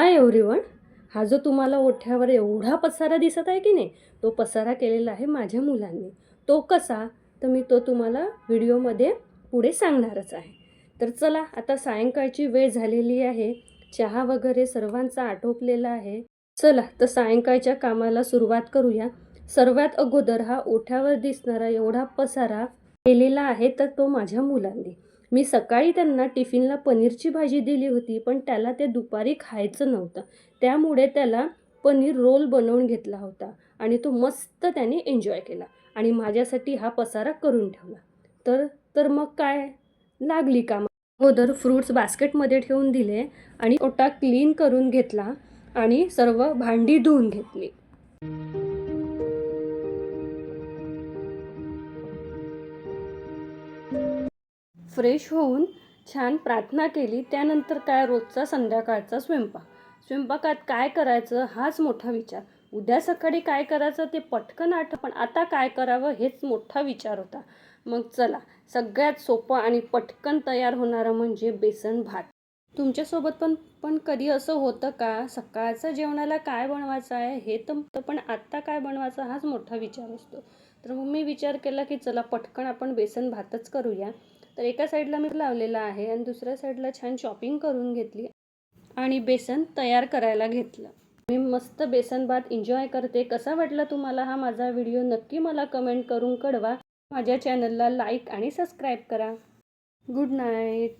Hi everyone हा जो तुम्हाला ओठ्यावर एवढा पसारा दिसत आहे की नाही तो पसारा केलेला आहे माझ्या मुलांनी. तो कसा? तर मी तो तुम्हाला व्हिडिओमध्ये पुढे सांगणारच आहे. तर चला आता सायंकाळची वेळ झालेली आहे. चहा वगैरे सर्वांचा आटोपलेला आहे. चला तर सायंकाळच्या कामाला सुरुवात करूया. सर्वात अगोदर हा ओठ्यावर दिसणारा एवढा पसारा केलेला आहे तर तो माझ्या मुलांनी. मी सकाळी त्यांना टिफिनला पनीरची भाजी दिली होती पण त्याला ते दुपारी खायचं नव्हतं. त्यामुळे त्याला पनीर रोल बनवून घेतला होता आणि तो मस्त त्याने एन्जॉय केला आणि माझ्यासाठी हा पसारा करून ठेवला. तर तर मग काय? लागली का अगोदर फ्रूट्स बास्केटमध्ये ठेवून दिले आणि ओटा क्लीन करून घेतला आणि सर्व भांडी धुवून घेतली. फ्रेश होऊन छान प्रार्थना केली. त्यानंतर काय रोजचा संध्याकाळचा स्वयंपाक? स्वयंपाकात काय करायचं हाच मोठा विचार. उद्या सकाळी काय करायचं ते पटकन आठ पण आता काय करावं हेच मोठा विचार होता. मग चला सगळ्यात सोपं आणि पटकन तयार होणारं म्हणजे बेसन भात. तुमच्यासोबत पण पण कधी असं होतं का? सकाळचं जेवणाला काय बनवायचं आहे? हे तर पण आत्ता काय बनवायचं हाच मोठा विचार असतो. तर मग मी विचार केला की चला पटकन आपण बेसन भातच करूया. तर एका साईडला मी लावलेला आहे आणि दुसऱ्या साईडला छान शॉपिंग करून घेतली आणि बेसन तयार करायला घेतलं. मी मस्त बेसन भात एन्जॉय करते. कसा वाटला तुम्हाला हा माझा व्हिडिओ नक्की मला कमेंट करून कळवा. माझ्या चॅनलला लाईक आणि सबस्क्राईब करा. Good night